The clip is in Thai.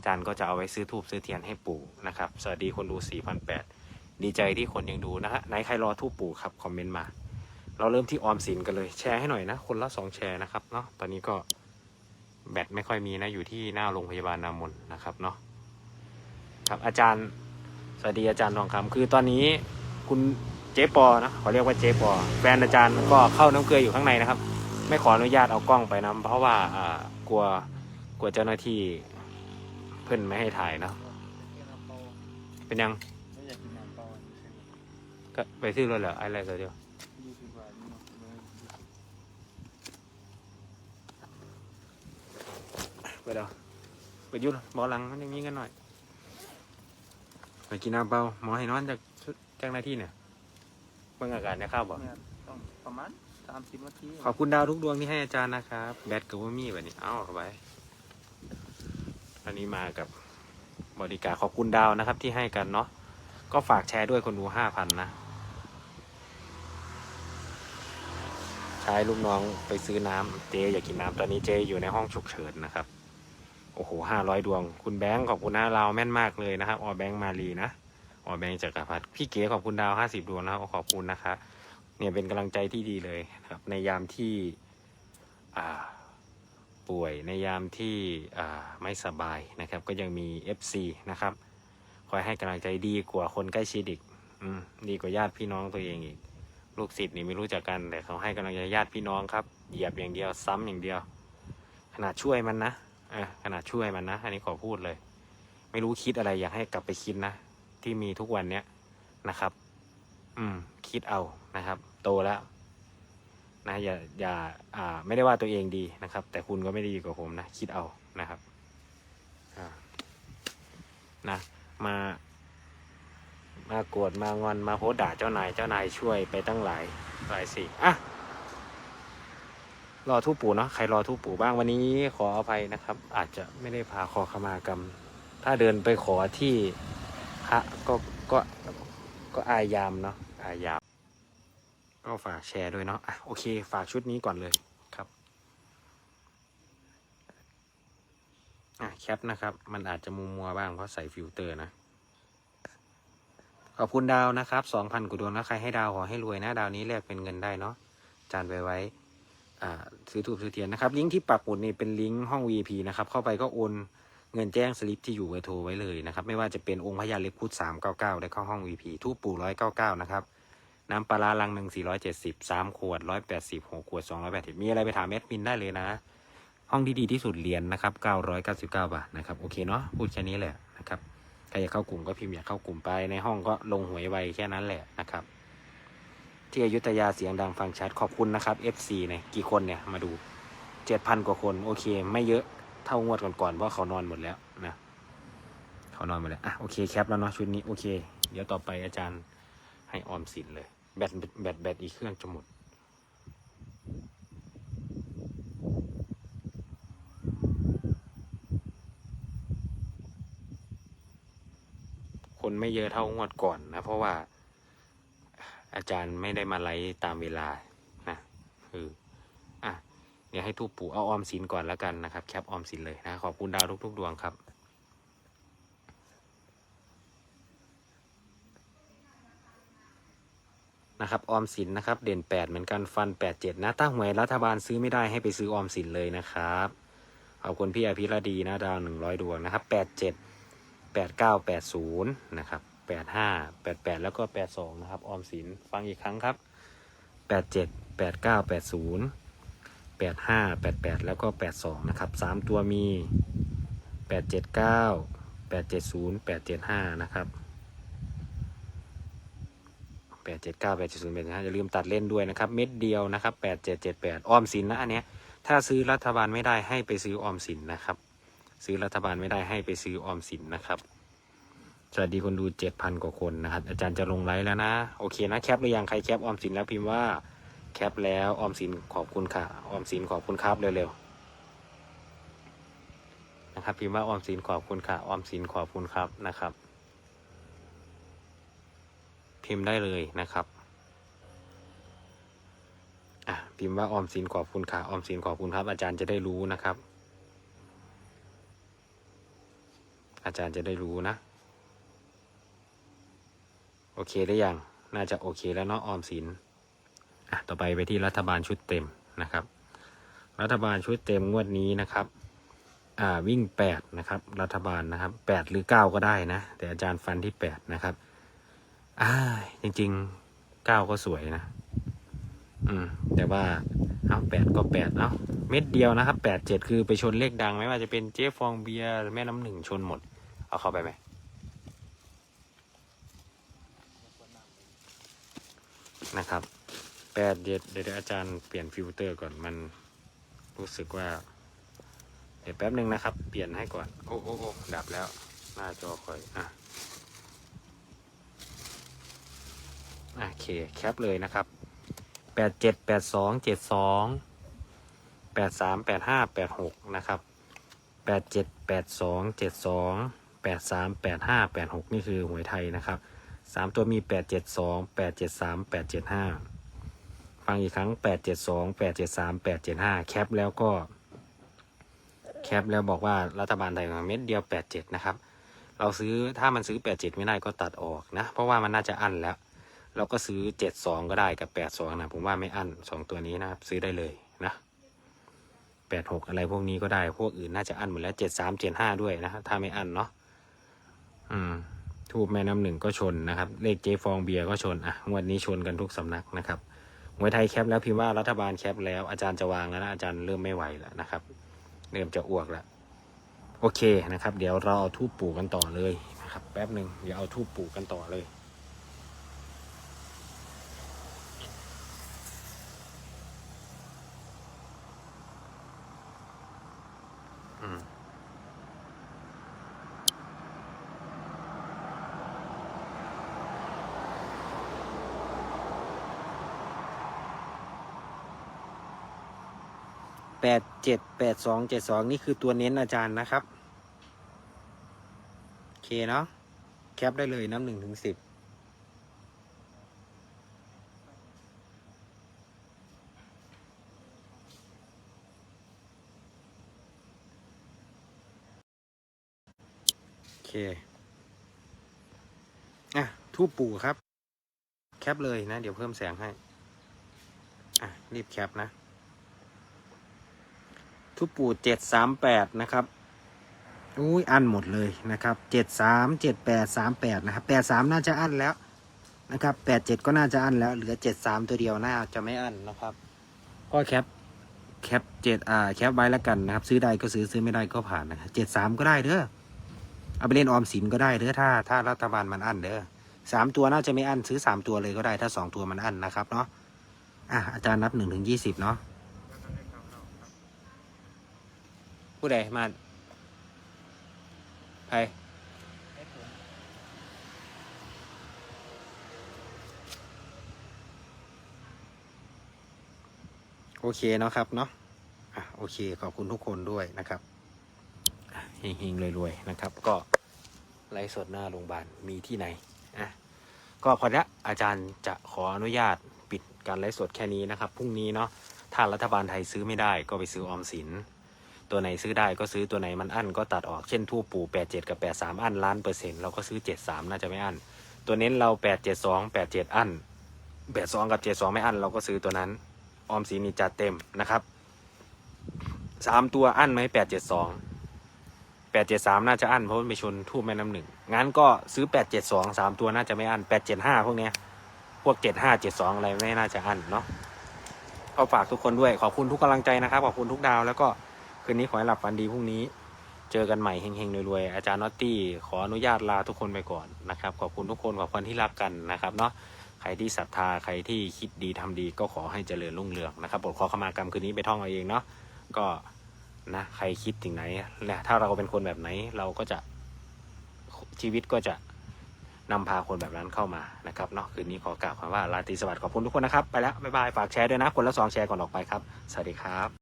อาจารย์ก็จะเอาไว้ซื้อทูบซื้อเทียนให้ปู่นะครับ สวัสดีคนดู 4,800 ดีใจที่คนยังดูนะฮะไหนใครรอทูบปู่ครับคอมเมนต์มา เราเริ่มที่ออมสินกันเลยแชร์ให้หน่อยนะ คนละสองแชร์นะครับเนาะตอนนี้ก็แบตไม่ค่อยมีนะอยู่ที่หน้าโรงพยาบาลนามนนะครับเนาะครับอาจารย์สวัสดีอาจารย์ทองคำคือตอนนี้คุณเจ๊ปอนะขอเรียกว่าเจ๊ปอแฟนอาจารย์ก็เข้าน้ำเกลืออยู่ข้างในนะครับ ไม่ขออนุญาตเอากล้องไปนะเพราะว่ากลัวกลัวเจ้าหน้าที่ พื่อนไม่ให้ถ่ายนะเป็นยังไม่อยากกินน้ำเปล่าอันนี้ใช่ไหมก็ไปซื้อรถเหรออะไรก็เดียวยี่สิบบาทนี่เนาะเนอะไปเดี๋ยวไปอยุ่หมอหลังมันอยังนี้กันหน่อยไปกินน้ำเปล่าหมอให้นอนจากแจ้งหน้าที่เนี่ยเมื่ออาการเนี่ยเข้าบ่เนี่ยต้องประมาณสามสิบนาทีขอบคุณดาวทุกดวงที่ให้อาจารย์นะครับ แบทกับว่ามีแบบนี้เอาเข้าไปอั นนี้มากับบริการขอบคุณดาวนะครับที่ให้กันเนาะก็ฝากแชร์ด้วยคนดูห้าพันนะ ใช้ลูกน้องไปซื้อน้ำเจอยากกินน้ำตอนนี้เจอยู่ในห้องฉุกเฉินนะครับ โอ้โหห้าร้อยดวง คุณแบงค์ขอบคุณนะเราแม่นมากเลยนะครับ ออแบงค์มาลีนะ ออแบงค์จักรพัฒพี่เก๋ขอบคุณดาวห้าสิบดวงนะครับขอบคุณนะครับเนี่ยเป็นกำลังใจที่ดีเลยนะครับ ในยามที่ อ่า ป่วยในยามที่ไม่สบายนะครับ ก็ยังมี FC นะครับ คอยให้กำลังใจดีกว่าคนใกล้ชิดอีกอดีกว่าญาติพี่น้องตัวเองอีก ลูกศิษย์นี่ไม่รู้จักกัน แต่เขาให้กำลังใจญาติพี่น้องครับเหยียบอย่างเดียวซ้ำอย่างเดียว ขนาดช่วยมันนะอขนาดช่วยมันนะ อันนี้ขอพูดเลย ไม่รู้คิดอะไรอยากให้กลับไปคิดนะ ที่มีทุกวันเนี้ยนะครับ อืม คิดเอานะครับ โตแล้ว นะอย่าอย่าอ่าไม่ได้ว่าตัวเองดีนะครับ แต่คุณก็ไม่ได้ดีกว่าผมนะ คิดเอานะครับนะมามากวดมางอนมาโพสด่าเจ้านายเจ้านายช่วยไปตั้งหลายหลายสิ่งอะรอทูปปู่เนาะใครรอทูปปู่บ้างวันนี้ขออภัยนะครับ อาจจะไม่ได้พาขอขมากรรม ถ้าเดินไปขอที่พระก็ก็ก็อายามเนาะอายาม ก็ฝากแชร์ด้วยเนาะอะโอเค ฝากชุดนี้ก่อนเลยครับอะแคปนะครับ มันอาจจะมัวมัวๆบ้างเพราะใส่ฟิลเตอร์นะ ขอบคุณดาวนะครับสองพันกุดวงนะใครให้ดาวขอให้รวยนะดาวนี้แลกเป็นเงินได้เนาะจานไปไว้อ่าซื้อถูกซื้อเทียนนะครับ ลิงก์ที่ปักหมุดนี่เป็นลิงก์ห้อง VIP นะครับ เข้าไปก็โอนเงินแจ้งสลิปที่อยู่เบอร์โทรไว้เลยนะครับ ไม่ว่าจะเป็นองค์พญาเล็บพุทธสามเก้าเก้าได้เข้าห้อง VIP ทูปปู่ร้อยเก้าเก้านะครับ น้ำปลาร้าลังหนึ่งสี่ร้อยเจ็ดสิบสามขวดร้อยแปดสิบหกขวดสองร้อยแปดสิบมีอะไรไปถามแอดมินได้เลยนะ ห้องที่ดีที่สุดเหรียญนะครับเก้าร้อยเก้าสิบเก้าบาทนะครับโอเคเนาะพูดแค่นี้แหละนะครับใครอยากเข้ากลุ่มก็พิมพ์อยากเข้ากลุ่มไปในห้องก็ลงหวยไวแค่นั้นแหละนะครับ ที่อยุธยาเสียงดังฟังชัดขอบคุณนะครับ FC เนี่ยกี่คนเนี่ยมาดูเจ็ดพันกว่าคนโอเค ไม่เยอะเท่างวดก่อนๆเพราะเขานอนหมดแล้วนะเขานอนหมดแล้วอะโอเคแคปแล้วเนาะชุดนี้โอเค เดี๋ยวต่อไปอาจารย์ให้ออมสินเลย แบตแบตแบตอีกเครื่องจะหมดคนไม่เยอะเท่างวดก่อนนะ เพราะว่าอาจารย์ไม่ได้มาไลฟ์ตามเวลานะคืออะเดี๋ยวให้ทูปปู่เอาออมสินก่อนแล้วกันนะครับ แคปออมสินเลยนะ ขอบคุณดาวทุกๆดวงครับ นะครับออมสินนะครับเด่น 8 เหมือนกันฟัน 87 นะถ้าหวยรัฐบาลซื้อไม่ได้ให้ไปซื้อออมสินเลยนะครับขอบคุณพี่อภิรดีนะดาว 100 ดวงนะครับ 87 89 80 นะครับ 85 88 แล้วก็ 82 นะครับออมสินฟังอีกครั้งครับ 87 89 80 85 88 แล้วก็ 82 นะครับ 3 ตัวมี 879 870 875 นะครับ ดเจ็ดเก้าแปดเจ็ดศูนย์แปดห้าอย่าลืมตัดเล่นด้วยนะครับ เม็ดเดียวนะครับแปดเจ็ดเจ็ดแปดออมสินนะอันเนี้ยถ้าซื้อรัฐบาลไม่ได้ให้ไปซื้อออมสินนะครับ ซื้อรัฐบาลไม่ได้ให้ไปซื้อออมสินนะครับ สวัสดีคนดูเจ็ดพันกว่าคนนะครับ อาจารย์จะลงไลฟ์แล้วนะโอเคนะแคปหรือยังใครแคปออมสินแล้วพิมพ์ว่าแคปแล้วออมสินขอบคุณค่ะออมสินขอบคุณครับเร็วๆนะครับพิมพ์ว่าออมสินขอบคุณค่ะออมสินขอบคุณครับนะครับ พิมพ์ได้เลยนะครับอะพิมพ์ว่าออมสินขอบคุณค่ะออมสินขอบคุณครับ อาจารย์จะได้รู้นะครับ อาจารย์จะได้รู้นะ โอเคหรือยังน่าจะโอเคแล้วเนาะออมสินอะต่อไปไปที่รัฐบาลชุดเต็มนะครับ รัฐบาลชุดเต็มงวดนี้นะครับอ่าวิ่งแปดนะครับ รัฐบาลนะครับแปดหรือเก้าก็ได้นะ แต่อาจารย์ฟันที่แปดนะครับ อ่าจริงๆเก้าก็สวยนะ อืม แต่ว่าเอาแปดก็แปดเอาเม็ดเดียวนะครับแปดเจ็ดคือไปชนเลขดังไม่ว่าจะเป็นเจ๊ฟองเบียร์แม่น้ำหนึ่งชนหมด เอาเข้าไปไหมนะครับแปดเดี๋ยวเดี๋ยวอาจารย์เปลี่ยนฟิลเตอร์ก่อนมันรู้สึกว่า เดี๋ยวแป๊บหนึ่งนะครับ เปลี่ยนให้ก่อน โอ้โอ้โอ้ดับแล้ว หน้าจอคอย อะ โอเคแคปเลยนะครับแปดเจ็ดแปดสองเจ็ดสองแปดสามแปดห้าแปดหกนะครับแปดเจ็ดแปดสองเจ็ดสองแปดสามแปดห้าแปดหกนี่คือหวยไทยนะครับสามตัวมีแปดเจ็ดสองแปดเจ็ดสามแปดเจ็ดห้าฟังอีกครั้งแปดเจ็ดสองแปดเจ็ดสามแปดเจ็ดห้าแคปแล้วก็แคปแล้วบอกว่ารัฐบาลไทยของเม็ดเดียวแปดเจ็ดนะครับ เราซื้อถ้ามันซื้อแปดเจ็ดไม่ได้ก็ตัดออกนะ เพราะว่ามันน่าจะอั้นแล้ว เราก็ซื้อเจ็ดสองก็ได้กับแปดสองนะผมว่าไม่อั้นสองตัวนี้นะครับซื้อได้เลยนะแปดหกอะไรพวกนี้ก็ได้พวกอื่นน่าจะอั้นหมดแล้วเจ็ดสามเจ็ดห้าด้วยนะถ้าไม่อั้นเนาะอืมทูบแม่น้ำหนึ่งก็ชนนะครับ เลขเจฟองเบียร์ก็ชนอะงวดนี้ชนกันทุกสำนักนะครับมวยไทยแคปแล้วพิมพ์ว่ารัฐบาลแคปแล้วอาจารย์จะวางแล้วนะอาจารย์เริ่มไม่ไหวแล้วนะครับเริ่มจะอ้วกแล้วโอเคนะครับ เดี๋ยวเราเอาทูบปลูกกันต่อเลยนะครับ แป๊บหนึ่งเดี๋ยวเอาทูบปลูกกันต่อเลย แปดเจ็ดแปดสองเจ็ดสองนี่คือตัวเน้นอาจารย์นะครับ โอเคเนาะ แคปได้เลยน้ำหนึ่งถึงสิบ เคอะทูปปู่ครับ แคปเลยนะ เดี๋ยวเพิ่มแสงให้ อะ รีบแคปนะทุกปู่เจ็ดสามแปดนะครับอุ้ยอันหมดเลยนะครับเจ็ดสามเจ็ดแปดสามแปดนะครับแปดสามน่าจะอันแล้วนะครับแปดเจ็ดก็น่าจะอันแล้ว เหลือเจ็ดสามตัวเดียวน่าจะไม่อันนะครับ ก็แคปแคปเจ็ดอ่าแคปไว้แล้วกันนะครับ ซื้อได้ก็ซื้อซื้อไม่ได้ก็ผ่านนะครับเจ็ดสามก็ได้เด้อ เอาไปเล่นออมสินก็ได้เด้อถ้าถ้ารัฐบาลมันอันเด้อสามตัวน่าจะไม่อันซื้อสามตัวเลยก็ได้ ถ้าสองตัวมันอันนะครับเนาะอะอาจารย์นับหนึ่งถึงยี่สิบเนาะผู้ใดมาใครโอเคเนาะครับเนาะอะโอเคขอบคุณทุกคนด้วยนะครับ เฮงๆรวยๆนะครับ ก็ไลฟ์สดหน้าโรงพยาบาลมีที่ไหนอะก็พอละอาจารย์จะขออนุญาตปิดการไลฟ์สดแค่นี้นะครับพรุ่งนี้เนาะถ้ารัฐบาลไทยซื้อไม่ได้ก็ไปซื้อออมสิน ตัวไหนซื้อได้ก็ซื้อตัวไหนมันอั้นก็ตัดออกเช่นทูปปู่แปดเจ็ดกับแปดสามอั้นล้านเปอร์เซ็นต์เราก็ซื้อเจ็ดสามน่าจะไม่อั้นตัวเน้นเราแปดเจ็ดสองแปดเจ็ดอั้นแปดสองกับเจ็ดสองไม่อั้นเราก็ซื้อตัวนั้น ออมสีนี่จัดเต็มนะครับสามตัวอั้นไหมแปดเจ็ดสอง แปดเจ็ดสามน่าจะอั้นเพราะมันไปชนทูบแม่น้ำหนึ่งงั้นก็ซื้อแปดเจ็ดสองสามตัวน่าจะไม่อั้นแปดเจ็ดห้าพวกเนี้ยพวกเจ็ดห้าเจ็ดสองอะไรไม่น่าจะอั้นเนาะก็ฝากทุกคนด้วยขอบคุณทุกกำลังใจนะครับขอบคุณทุกดาว แล้วก็คืนนี้ขอให้หลับฝันดีพรุ่งนี้เจอกันใหม่เฮงๆรวยๆอาจารย์นอตตี้ขออนุญาตลาทุกคนไปก่อนนะครับขอบคุณทุกคนขอบคุณที่รักกันนะครับเนาะใครที่ศรัทธาใครที่คิดดีทำดีก็ขอให้เจริญรุ่งเรืองนะครับบทขอขมากรรมคืนนี้ไปท่องเอาเองเนาะก็ นะใครคิดถึงไหนเนี่ยถ้าเราเป็นคนแบบไหน เราก็จะชีวิตก็จะนำพาคนแบบนั้นเข้ามานะครับเนาะคืนนี้ขอกล่าวคำว่าลาตรีสวัสดิ์ขอบคุณทุกคนนะครับ ไปแล้ว บ๊ายบาย ฝากแชร์ด้วยนะ คนละสองแชร์ก่อนออกไปครับ สวัสดีครับ